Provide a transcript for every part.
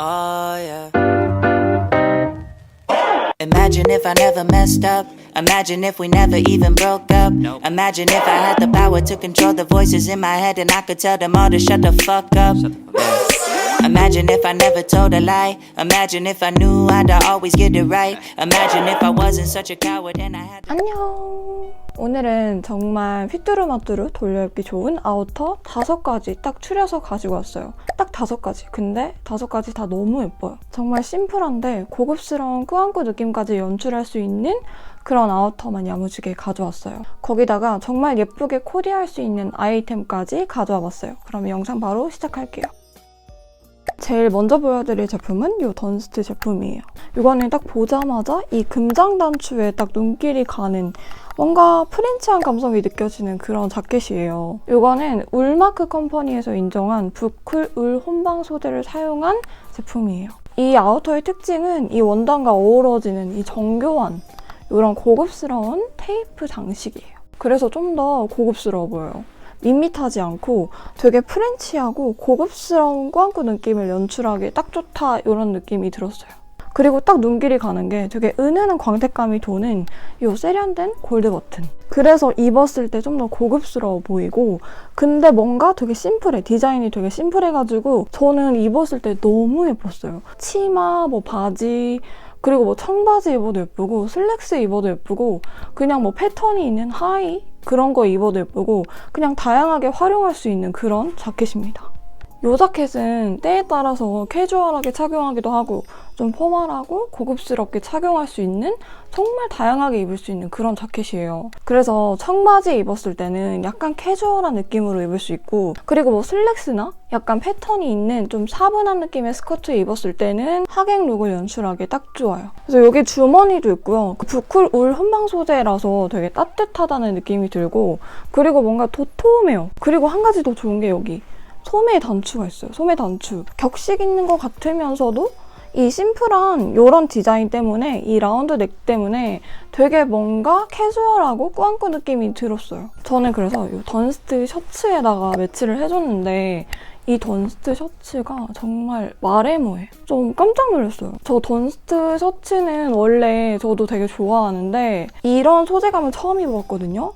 Oh, yeah. Imagine if I never messed up. Imagine if we never even broke up. Imagine if I had the power to control the voices in my head and I could tell them all to shut the fuck up. Yeah. Imagine if I never told a lie. Imagine if I knew I'd always get it right. Imagine if I wasn't such a coward and I had. 안녕. 오늘은 정말 휘뚜루마뚜루 돌려입기 좋은 아우터 다섯 가지 딱 추려서 가지고 왔어요. 딱 다섯 가지. 근데 다섯 가지 다 너무 예뻐요. 정말 심플한데 고급스러운 꾸안꾸 느낌까지 연출할 수 있는 그런 아우터만 야무지게 가져왔어요. 거기다가 정말 예쁘게 코디할 수 있는 아이템까지 가져와 봤어요. 그럼 영상 바로 시작할게요. 제일 먼저 보여드릴 제품은 이 던스트 제품이에요. 이거는 딱 보자마자 이 금장 단추에 딱 눈길이 가는 뭔가 프렌치한 감성이 느껴지는 그런 자켓이에요. 이거는 울마크 컴퍼니에서 인정한 부클 울 혼방 소재를 사용한 제품이에요. 이 아우터의 특징은 이 원단과 어우러지는 이 정교한 이런 고급스러운 테이프 장식이에요. 그래서 좀 더 고급스러워 보여요. 밋밋하지 않고 되게 프렌치하고 고급스러운 꾸안꾸 느낌을 연출하기 딱 좋다 이런 느낌이 들었어요. 그리고 딱 눈길이 가는 게 되게 은은한 광택감이 도는 이 세련된 골드 버튼. 그래서 입었을 때 좀 더 고급스러워 보이고 근데 뭔가 되게 심플해. 디자인이 되게 심플해가지고 저는 입었을 때 너무 예뻤어요. 치마, 뭐 바지, 그리고 뭐 청바지 입어도 예쁘고 슬랙스 입어도 예쁘고 그냥 뭐 패턴이 있는 하의 그런 거 입어도 예쁘고 그냥 다양하게 활용할 수 있는 그런 자켓입니다. 이 자켓은 때에 따라서 캐주얼하게 착용하기도 하고 좀 포멀하고 고급스럽게 착용할 수 있는 정말 다양하게 입을 수 있는 그런 자켓이에요. 그래서 청바지 입었을 때는 약간 캐주얼한 느낌으로 입을 수 있고 그리고 뭐 슬랙스나 약간 패턴이 있는 좀 사분한 느낌의 스커트 입었을 때는 하객 룩을 연출하기 딱 좋아요. 그래서 여기 주머니도 있고요. 그 부클 울 혼방 소재라서 되게 따뜻하다는 느낌이 들고 그리고 뭔가 도톰해요. 그리고 한 가지 더 좋은 게 여기 소매 단추가 있어요. 소매 단추. 격식 있는 것 같으면서도 이 심플한 이런 디자인 때문에 이 라운드 넥 때문에 되게 뭔가 캐주얼하고 꾸안꾸 느낌이 들었어요. 저는 그래서 이 던스트 셔츠에다가 매치를 해줬는데 이 던스트 셔츠가 정말 말해모해. 좀 깜짝 놀랐어요. 저 던스트 셔츠는 원래 저도 되게 좋아하는데 이런 소재감을 처음 입어봤거든요.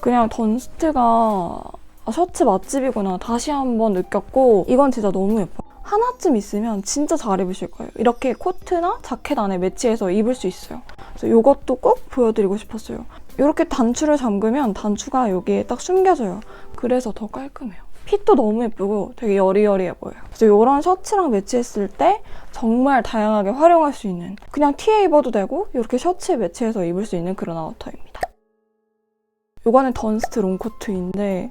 그냥 던스트가 아, 셔츠 맛집이구나 다시 한번 느꼈고 이건 진짜 너무 예뻐요. 하나쯤 있으면 진짜 잘 입으실 거예요. 이렇게 코트나 자켓 안에 매치해서 입을 수 있어요. 그래서 이것도 꼭 보여드리고 싶었어요. 이렇게 단추를 잠그면 단추가 여기에 딱 숨겨져요. 그래서 더 깔끔해요. 핏도 너무 예쁘고 되게 여리여리해 보여요. 그래서 이런 셔츠랑 매치했을 때 정말 다양하게 활용할 수 있는 그냥 티에 입어도 되고 이렇게 셔츠에 매치해서 입을 수 있는 그런 아우터입니다. 이거는 던스트 롱코트인데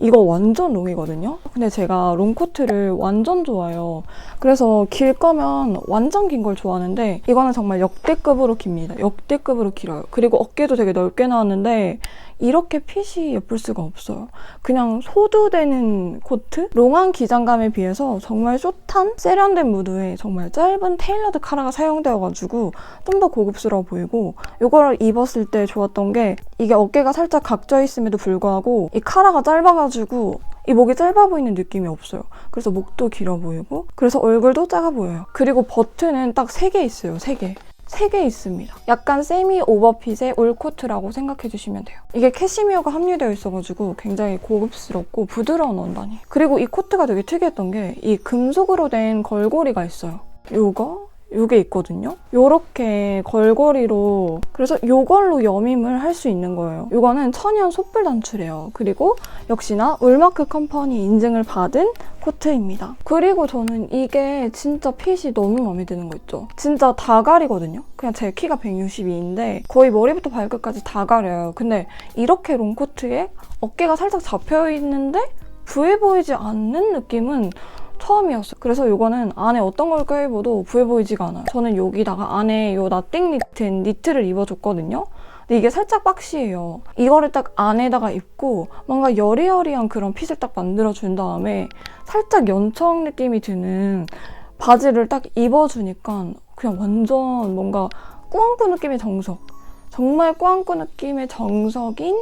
이거 완전 롱이거든요. 근데 제가 롱코트를 완전 좋아해요. 그래서 길 거면 완전 긴 걸 좋아하는데 이거는 정말 역대급으로 깁니다. 역대급으로 길어요. 그리고 어깨도 되게 넓게 나왔는데 이렇게 핏이 예쁠 수가 없어요. 그냥 소두되는 코트? 롱한 기장감에 비해서 정말 숏한 세련된 무드에 정말 짧은 테일러드 카라가 사용되어가지고 좀 더 고급스러워 보이고 이걸 입었을 때 좋았던 게 이게 어깨가 살짝 각져 있음에도 불구하고 이 카라가 짧아가지고 이 목이 짧아 보이는 느낌이 없어요. 그래서 목도 길어 보이고 그래서 얼굴도 작아 보여요. 그리고 버튼은 딱 3개 있어요. 3개. 3개 있습니다. 약간 세미 오버핏의 올코트라고 생각해 주시면 돼요. 이게 캐시미어가 함유되어 있어가지고 굉장히 고급스럽고 부드러운 원단이에요. 그리고 이 코트가 되게 특이했던 게 이 금속으로 된 걸고리가 있어요. 요거 요게 있거든요. 요렇게 걸거리로 그래서 요걸로 여밈을 할 수 있는 거예요. 요거는 천연 솥불 단추래요. 그리고 역시나 울마크 컴퍼니 인증을 받은 코트입니다. 그리고 저는 이게 진짜 핏이 너무 마음에 드는 거 있죠. 진짜 다 가리거든요. 그냥 제 키가 162인데 거의 머리부터 발끝까지 다 가려요. 근데 이렇게 롱코트에 어깨가 살짝 잡혀 있는데 부해 보이지 않는 느낌은 처음이었어요. 그래서 이거는 안에 어떤 걸 껴입어도 부해 보이지가 않아요. 저는 여기다가 안에 이 나띵 니트인 니트를 입어줬거든요. 근데 이게 살짝 박시예요. 이거를 딱 안에다가 입고 뭔가 여리여리한 그런 핏을 딱 만들어준 다음에 살짝 연청 느낌이 드는 바지를 딱 입어주니까 그냥 완전 뭔가 꾸안꾸 느낌의 정석. 정말 꾸안꾸 느낌의 정석인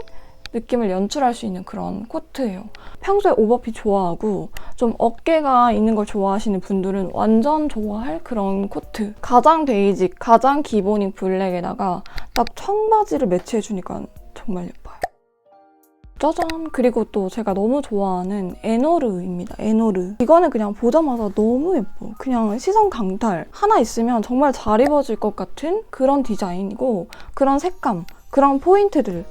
느낌을 연출할 수 있는 그런 코트예요. 평소에 오버핏 좋아하고 좀 어깨가 있는 걸 좋아하시는 분들은 완전 좋아할 그런 코트. 가장 베이직, 가장 기본인 블랙에다가 딱 청바지를 매치해주니까 정말 예뻐요. 짜잔! 그리고 또 제가 너무 좋아하는 에너르입니다. 에너르. 이거는 그냥 보자마자 너무 예뻐. 그냥 시선 강탈. 하나 있으면 정말 잘 입어질 것 같은 그런 디자인이고 그런 색감, 그런 포인트들.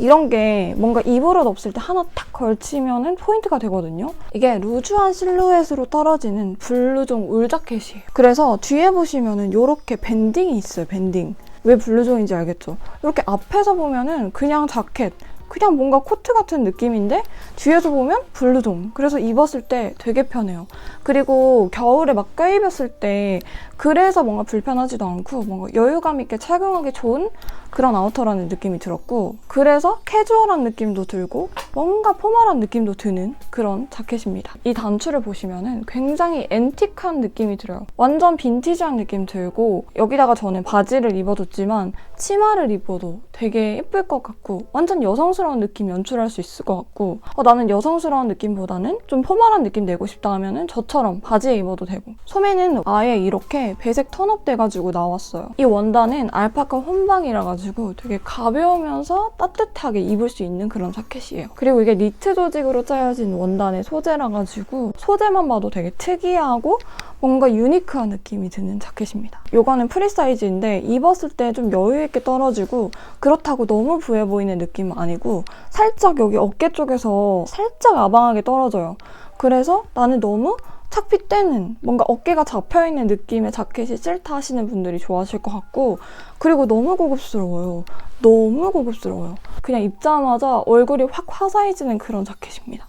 이런 게 뭔가 입을 옷 없을 때 하나 탁 걸치면은 포인트가 되거든요. 이게 루즈한 실루엣으로 떨어지는 블루종 울 자켓이에요. 그래서 뒤에 보시면은 이렇게 밴딩이 있어요. 밴딩. 왜 블루종인지 알겠죠? 이렇게 앞에서 보면은 그냥 자켓. 그냥 뭔가 코트 같은 느낌인데 뒤에서 보면 블루종. 그래서 입었을 때 되게 편해요. 그리고 겨울에 막 껴입었을 때 그래서 뭔가 불편하지도 않고 뭔가 여유감 있게 착용하기 좋은 그런 아우터라는 느낌이 들었고 그래서 캐주얼한 느낌도 들고 뭔가 포멀한 느낌도 드는 그런 자켓입니다. 이 단추를 보시면은 굉장히 앤틱한 느낌이 들어요. 완전 빈티지한 느낌 들고 여기다가 저는 바지를 입어줬지만 치마를 입어도 되게 예쁠 것 같고 완전 여성스러운 느낌 연출할 수 있을 것 같고 어, 나는 여성스러운 느낌보다는 좀 포멀한 느낌 내고 싶다 하면은 저처럼 바지에 입어도 되고 소매는 아예 이렇게 배색 턴업 돼가지고 나왔어요. 이 원단은 알파카 혼방이라 가지고 되게 가벼우면서 따뜻하게 입을 수 있는 그런 자켓이에요. 그리고 이게 니트 조직으로 짜여진 원단의 소재라 가지고 소재만 봐도 되게 특이하고 뭔가 유니크한 느낌이 드는 자켓입니다. 이거는 프리 사이즈인데 입었을 때 좀 여유 있게 떨어지고 그렇다고 너무 부해 보이는 느낌은 아니고 살짝 여기 어깨 쪽에서 살짝 아방하게 떨어져요. 그래서 나는 너무 착 핏대는 뭔가 어깨가 잡혀있는 느낌의 자켓이 싫다 하시는 분들이 좋아하실 것 같고 그리고 너무 고급스러워요. 너무 고급스러워요. 그냥 입자마자 얼굴이 확 화사해지는 그런 자켓입니다.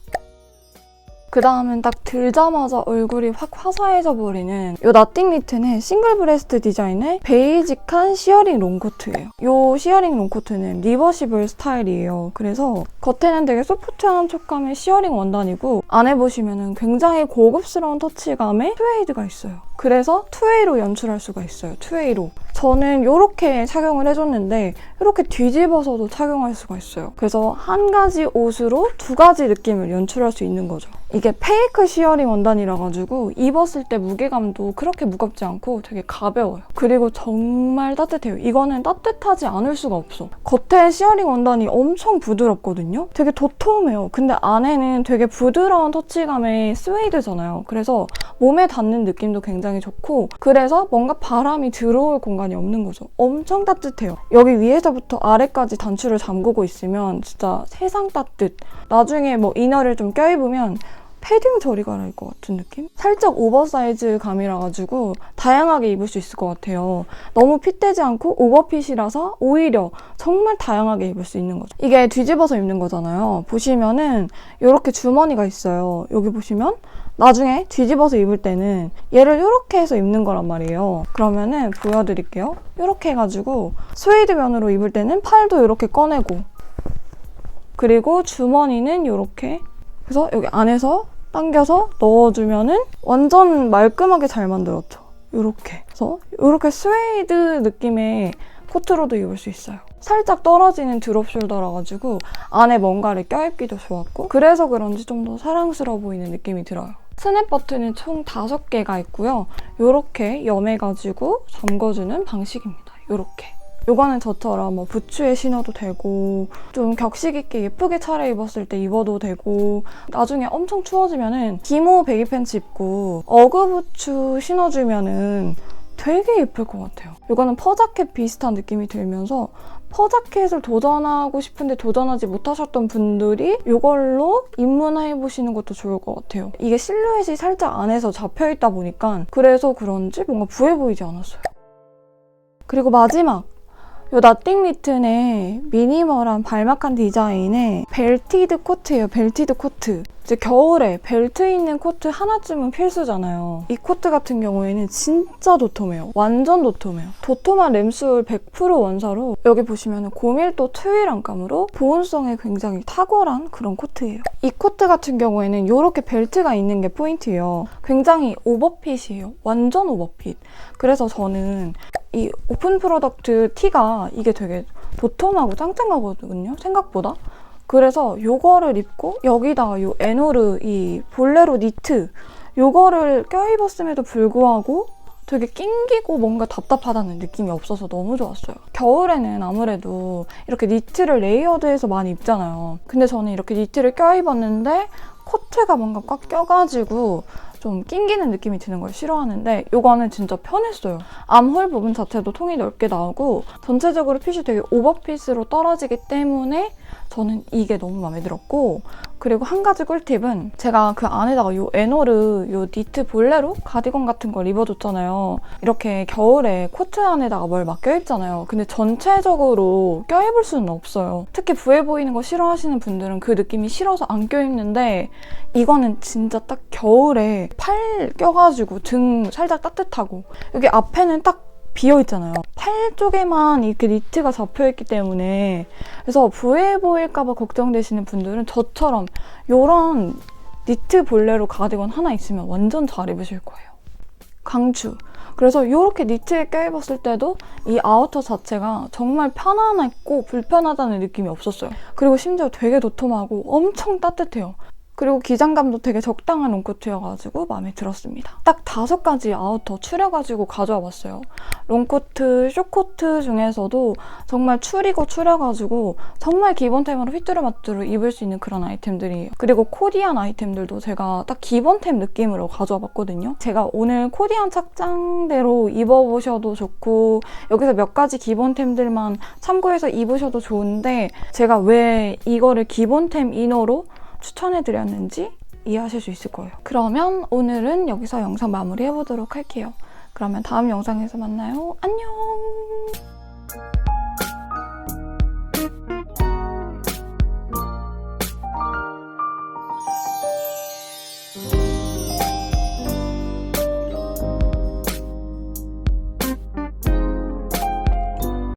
그 다음은 딱 들자마자 얼굴이 확 화사해져 버리는 이 나띵 니트는 싱글 브레스트 디자인의 베이직한 시어링 롱코트예요. 이 시어링 롱코트는 리버시블 스타일이에요. 그래서 겉에는 되게 소프트한 촉감의 시어링 원단이고 안에 보시면은 굉장히 고급스러운 터치감의 트웨이드가 있어요. 그래서 투웨이로 연출할 수가 있어요. 투웨이로. 저는 이렇게 착용을 해줬는데 이렇게 뒤집어서도 착용할 수가 있어요. 그래서 한 가지 옷으로 두 가지 느낌을 연출할 수 있는 거죠. 이게 페이크 시어링 원단이라 가지고 입었을 때 무게감도 그렇게 무겁지 않고 되게 가벼워요. 그리고 정말 따뜻해요. 이거는 따뜻하지 않을 수가 없어. 겉에 시어링 원단이 엄청 부드럽거든요. 되게 도톰해요. 근데 안에는 되게 부드러운 터치감의 스웨이드잖아요. 그래서 몸에 닿는 느낌도 굉장히 좋고 그래서 뭔가 바람이 들어올 공간이 없는 거죠. 엄청 따뜻해요. 여기 위에서부터 아래까지 단추를 잠그고 있으면 진짜 세상 따뜻. 나중에 뭐 이너를 좀 껴입으면 패딩 저리가 날 것 같은 느낌? 살짝 오버사이즈 감이라 가지고 다양하게 입을 수 있을 것 같아요. 너무 핏되지 않고 오버핏이라서 오히려 정말 다양하게 입을 수 있는 거죠. 이게 뒤집어서 입는 거잖아요. 보시면은 이렇게 주머니가 있어요. 여기 보시면 나중에 뒤집어서 입을 때는 얘를 이렇게 해서 입는 거란 말이에요. 그러면은 보여드릴게요. 이렇게 해가지고 스웨이드 면으로 입을 때는 팔도 이렇게 꺼내고 그리고 주머니는 이렇게 그래서 여기 안에서 당겨서 넣어주면은 완전 말끔하게 잘 만들었죠. 이렇게. 그래서 이렇게 스웨이드 느낌의 코트로도 입을 수 있어요. 살짝 떨어지는 드롭 숄더라 가지고 안에 뭔가를 껴입기도 좋았고 그래서 그런지 좀 더 사랑스러워 보이는 느낌이 들어요. 스냅 버튼은 총 5개가 있고요. 이렇게 염해가지고 잠궈주는 방식입니다. 이렇게. 요거는 저처럼 뭐 부츠에 신어도 되고 좀 격식 있게 예쁘게 차려입었을 때 입어도 되고 나중에 엄청 추워지면은 기모 베기 팬츠 입고 어그 부츠 신어주면은 되게 예쁠 것 같아요. 이거는 퍼자켓 비슷한 느낌이 들면서 퍼자켓을 도전하고 싶은데 도전하지 못하셨던 분들이 이걸로 입문해보시는 것도 좋을 것 같아요. 이게 실루엣이 살짝 안에서 잡혀있다 보니까 그래서 그런지 뭔가 부해 보이지 않았어요. 그리고 마지막 요 나띵 니튼의 미니멀한 발막한 디자인의 벨티드 코트예요. 벨티드 코트. 이제 겨울에 벨트 있는 코트 하나쯤은 필수잖아요. 이 코트 같은 경우에는 진짜 도톰해요. 완전 도톰해요. 도톰한 램술 100% 원사로 여기 보시면 고밀도 트윌 안감으로 보온성에 굉장히 탁월한 그런 코트예요. 이 코트 같은 경우에는 이렇게 벨트가 있는 게 포인트예요. 굉장히 오버핏이에요. 완전 오버핏. 그래서 저는 이 오픈 프로덕트 티가 이게 되게 도톰하고 짱짱하거든요. 생각보다. 그래서 요거를 입고 여기다가 요 에노르 이 볼레로 니트 요거를 껴입었음에도 불구하고 되게 낑기고 뭔가 답답하다는 느낌이 없어서 너무 좋았어요. 겨울에는 아무래도 이렇게 니트를 레이어드해서 많이 입잖아요. 근데 저는 이렇게 니트를 껴입었는데 코트가 뭔가 꽉 껴가지고 좀 낑기는 느낌이 드는 걸 싫어하는데 이거는 진짜 편했어요. 암홀 부분 자체도 통이 넓게 나오고 전체적으로 핏이 되게 오버핏으로 떨어지기 때문에 저는 이게 너무 마음에 들었고 그리고 한 가지 꿀팁은 제가 그 안에다가 요 에노르 요 니트 볼레로 가디건 같은 걸 입어줬잖아요. 이렇게 겨울에 코트 안에다가 뭘 막 껴입잖아요. 근데 전체적으로 껴입을 수는 없어요. 특히 부해 보이는 거 싫어하시는 분들은 그 느낌이 싫어서 안 껴입는데 이거는 진짜 딱 겨울에 팔 껴가지고 등 살짝 따뜻하고 여기 앞에는 딱 비어 있잖아요. 팔 쪽에만 이렇게 니트가 잡혀 있기 때문에 그래서 부해 보일까봐 걱정되시는 분들은 저처럼 이런 니트 볼레로 가디건 하나 있으면 완전 잘 입으실 거예요. 강추. 그래서 이렇게 니트에 껴입었을 때도 이 아우터 자체가 정말 편안했고 불편하다는 느낌이 없었어요. 그리고 심지어 되게 도톰하고 엄청 따뜻해요. 그리고 기장감도 되게 적당한 롱코트여가지고 마음에 들었습니다. 딱 다섯 가지 아우터 추려가지고 가져와 봤어요. 롱코트, 쇼코트 중에서도 정말 추리고 추려가지고 정말 기본템으로 휘뚜루마뚜루 입을 수 있는 그런 아이템들이에요. 그리고 코디안 아이템들도 제가 딱 기본템 느낌으로 가져와 봤거든요. 제가 오늘 코디안 착장대로 입어보셔도 좋고 여기서 몇 가지 기본템들만 참고해서 입으셔도 좋은데 제가 왜 이거를 기본템 이너로 추천해드렸는지 이해하실 수 있을 거예요. 그러면 오늘은 여기서 영상 마무리 해보도록 할게요. 그러면 다음 영상에서 만나요. 안녕!